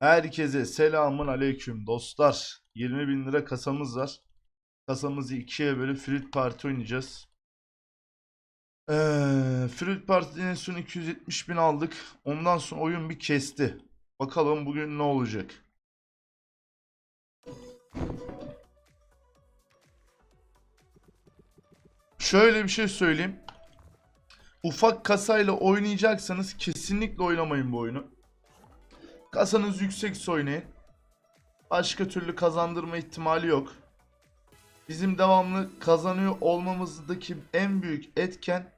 Herkese selamun aleyküm dostlar. 20 bin lira kasamız var. Kasamızı ikiye bölüp Fruit Party oynayacağız. Ee, Fruit Party'nin son 270 bin aldık. Ondan sonra oyun bir kesti. Bakalım bugün ne olacak. Şöyle bir şey söyleyeyim. Ufak kasayla oynayacaksanız kesinlikle oynamayın bu oyunu. Kasanız yüksekse oynayın. Başka türlü kazandırma ihtimali yok. Bizim devamlı kazanıyor olmamızdaki en büyük etken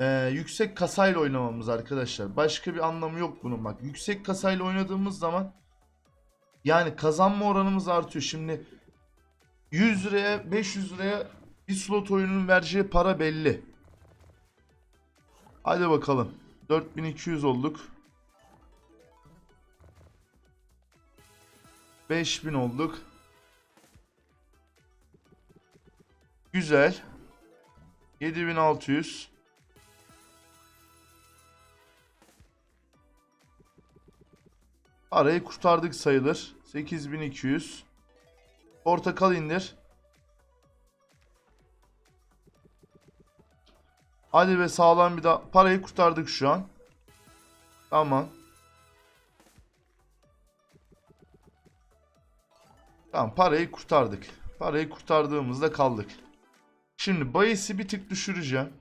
eee, yüksek kasayla oynamamız arkadaşlar. Başka bir anlamı yok bunun bak. Yüksek kasayla oynadığımız zaman yani kazanma oranımız artıyor. Şimdi 100 liraya 500 liraya bir slot oyunun vereceği para belli. Hadi bakalım. 4200 olduk. 5000 olduk. Güzel. 7600. Parayı kurtardık sayılır. 8200. Portakal indir. Hadi be sağlam bir daha. Parayı kurtardık şu an. Tamam. Tamam parayı kurtardık. Parayı kurtardığımızda kaldık. Şimdi bayisi bir tık düşüreceğim.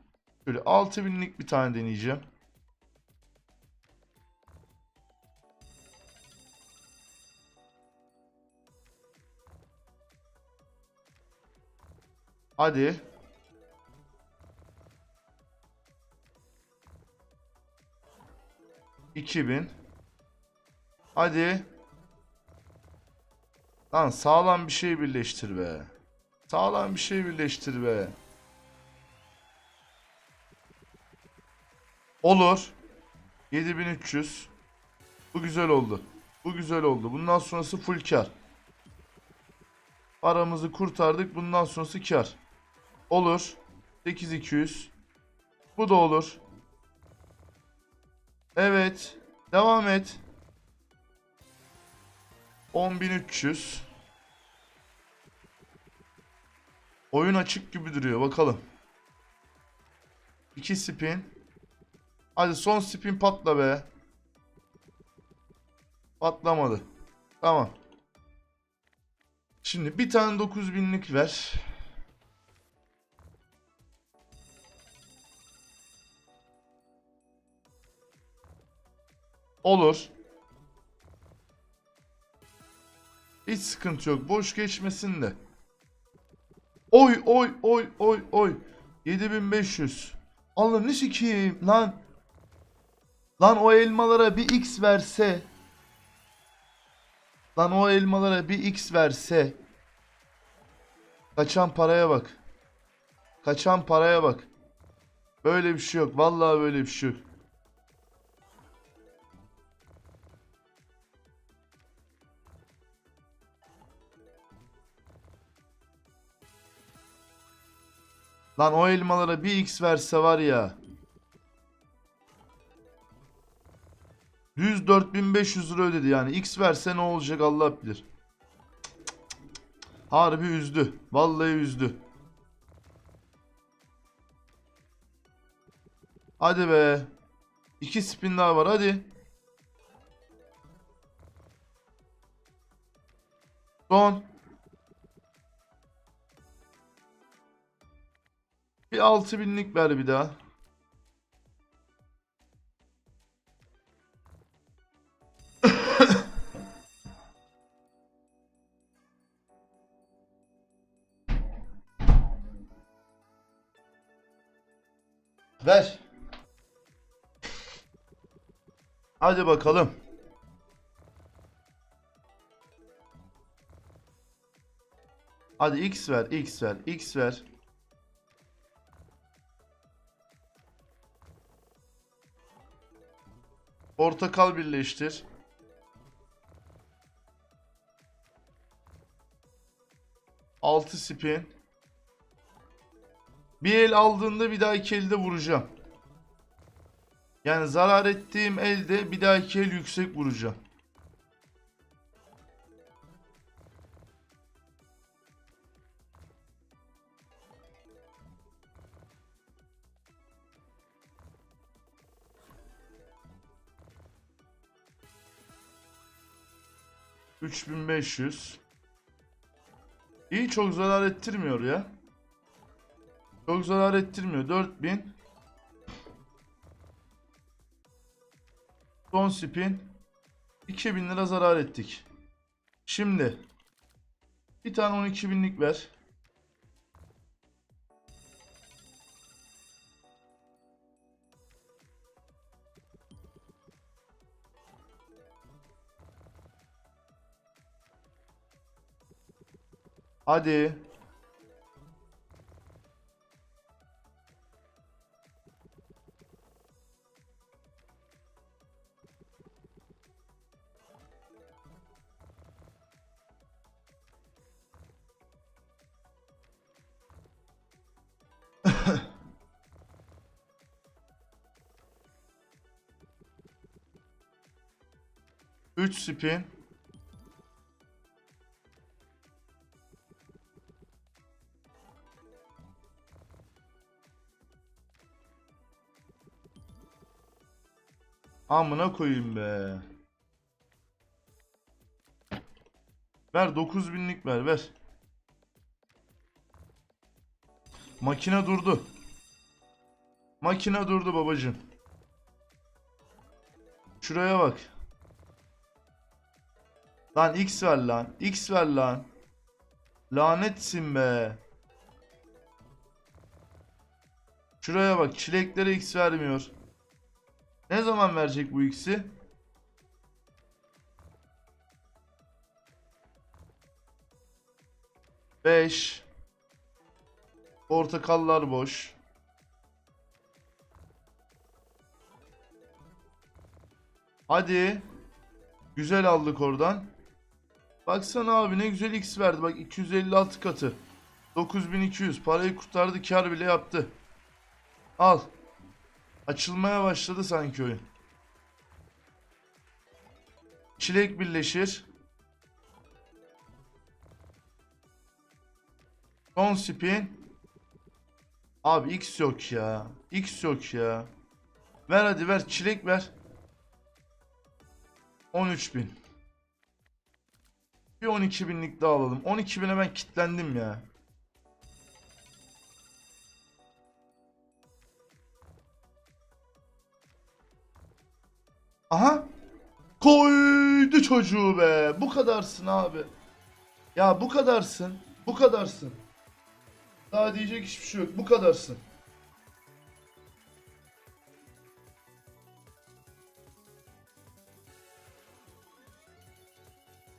Böyle 6000'lik bir tane deneyeceğim. Hadi. İki bin. Hadi. Lan sağlam bir şey birleştir be. Sağlam bir şey birleştir be. Olur. 7300. Bu güzel oldu. Bu güzel oldu. Bundan sonrası full kar. Paramızı kurtardık. Bundan sonrası kar. Olur. 8200. Bu da olur. Evet. Devam et. 10300. Oyun açık gibi duruyor. Bakalım. 2 spin. Hadi son spin patla be. Patlamadı. Tamam. Şimdi bir tane 9000'lik ver. Olur. Hiç sıkıntı yok. Boş geçmesin de. Oy oy oy oy oy. 7500. Allah'ını sikeyim lan. Lan o elmalara bir x verse. Lan o elmalara bir x verse. Kaçan paraya bak. Kaçan paraya bak. Böyle bir şey yok. Vallahi böyle bir şey yok. Lan o elmalara bir x verse var ya. 104.500 lira ödedi yani. X verse ne olacak Allah bilir. Harbi üzdü. Vallahi üzdü. Hadi be. İki spin daha var hadi. Son. Bir 6000'lik ver bir daha. Ver. Hadi bakalım. Hadi X ver, X ver, X ver. Portakal birleştir. Altı spin. Bir el aldığında bir daha iki elde vuracağım. Yani zarar ettiğim elde bir dahaki el yüksek vuracağım. 3500. İyi çok zarar ettirmiyor ya. Çok zarar ettirmiyor. 4000. Son spin. 2000 lira zarar ettik. Şimdi bir tane 12 binlik ver. Hadi. Üç spin. Amına koyayım be. Ver 9000'lik ver ver. Makine durdu. Makine durdu babacım. Şuraya bak. Lan X ver lan. X ver lan. Lanetsin be. Şuraya bak. Çileklere X vermiyor. Ne zaman verecek bu X'i? Beş. Portakallar boş. Hadi. Güzel aldık oradan. Baksana abi ne güzel X verdi. Bak 256 katı. 9200. Parayı kurtardı. Kar bile yaptı. Al. Açılmaya başladı sanki oyun. Çilek birleşir. Son spin. Abi X yok ya. X yok ya. Ver hadi ver. Çilek ver. 13.000. Bir 12.000'lik daha alalım. 12.000'e ben kitlendim ya. Aha. Koydu çocuğu be. Bu kadarsın abi. Ya bu kadarsın. Bu kadarsın. Daha diyecek hiçbir şey yok. Bu kadarsın.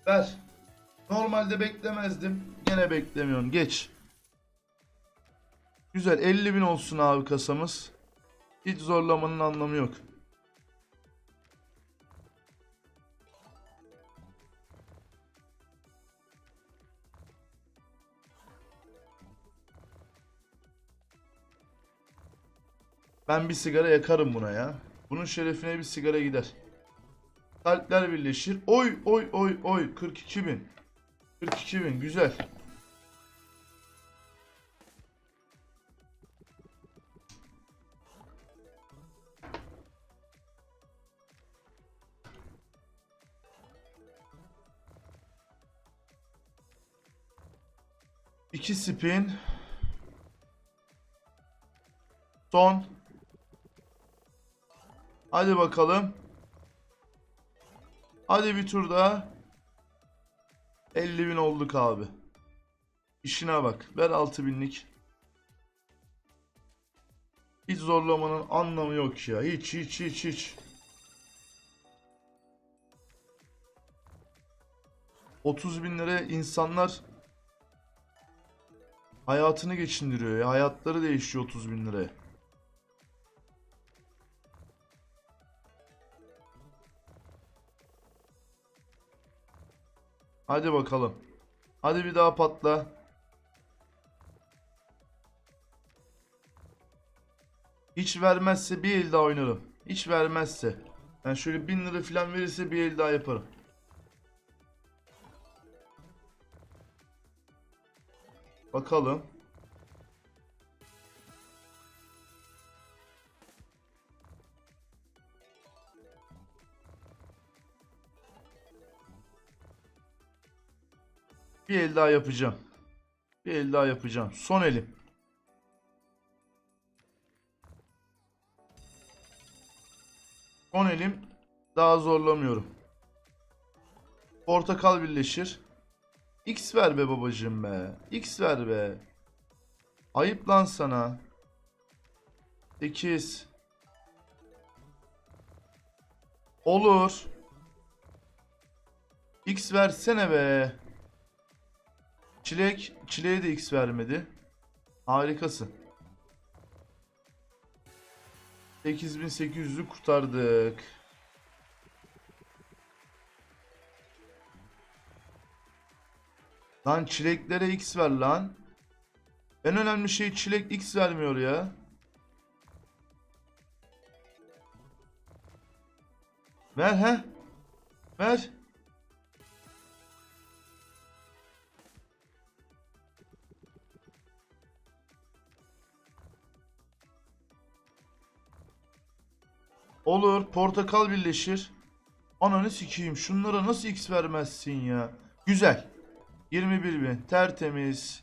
Ver. Normalde beklemezdim. Gene beklemiyorum. Geç. Güzel. 50 bin olsun abi kasamız. Hiç zorlamanın anlamı yok. Ben bir sigara yakarım buna ya. Bunun şerefine bir sigara gider. Kalpler birleşir. Oy oy oy oy 42 bin. 42 bin güzel. İki spin. Son. Hadi bakalım. Hadi bir tur daha. 50 bin olduk abi. İşine bak. Ver 6 binlik. Hiç zorlamanın anlamı yok ya. Hiç hiç hiç hiç. 30 bin liraya insanlar hayatını geçindiriyor ya. Hayatları değişiyor 30 bin liraya. Hadi bakalım. Hadi bir daha patla. Hiç vermezse bir el daha oynarım. Hiç vermezse. Yani şöyle bin lira falan verirse bir el daha yaparım. Bakalım. Bir el daha yapacağım. Bir el daha yapacağım. Son elim. Son elim. Daha zorlamıyorum. Portakal birleşir. X ver be babacığım be. X ver be. Ayıp lan sana. 8. Olur. X versene be. Çilek, çileğe de X vermedi. Harikasın. 8800'ü kurtardık. Lan çileklere X ver lan. En önemli şey çilek X vermiyor ya. Ver he. Ver. Olur. Portakal birleşir. Ananı sikeyim. Şunlara nasıl X vermezsin ya? Güzel. 21 bin. Tertemiz.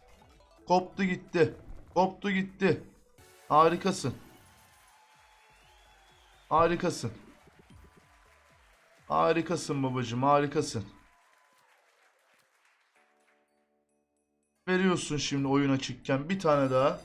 Koptu gitti. Koptu gitti. Harikasın. Harikasın. Harikasın babacığım. Harikasın. Veriyorsun şimdi oyun açıkken. Bir tane daha.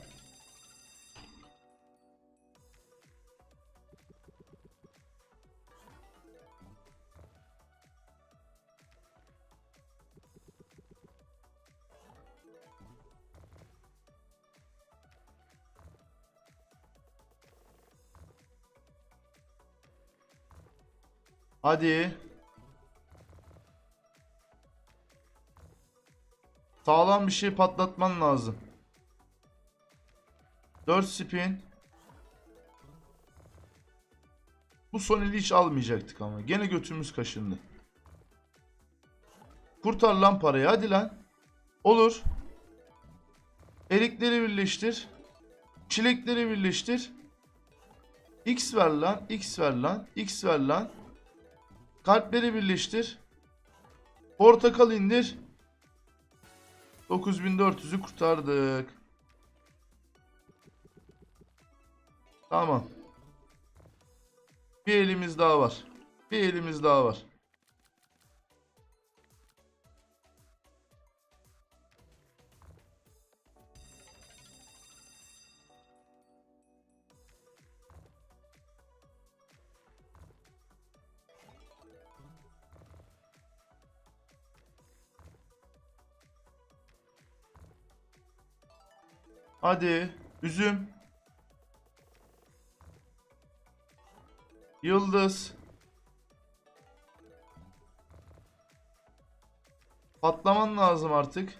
Hadi. Sağlam bir şey patlatman lazım. 4 spin. Bu son eli hiç almayacaktık ama. Gene götümüz kaşındı. Kurtar lan parayı hadi lan. Olur. Erikleri birleştir. Çilekleri birleştir. X ver lan. X ver lan. X ver lan. Kalpleri birleştir. Portakal indir. 9400'ü kurtardık. Tamam. Bir elimiz daha var. Bir elimiz daha var. Hadi. Üzüm. Yıldız. Patlaman lazım artık.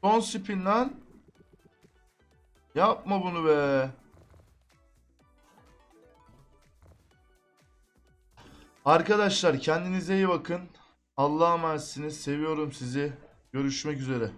Son spin lan. Yapma bunu be. Arkadaşlar kendinize iyi bakın. Allah'a emanetsiniz. Seviyorum sizi. Görüşmek üzere.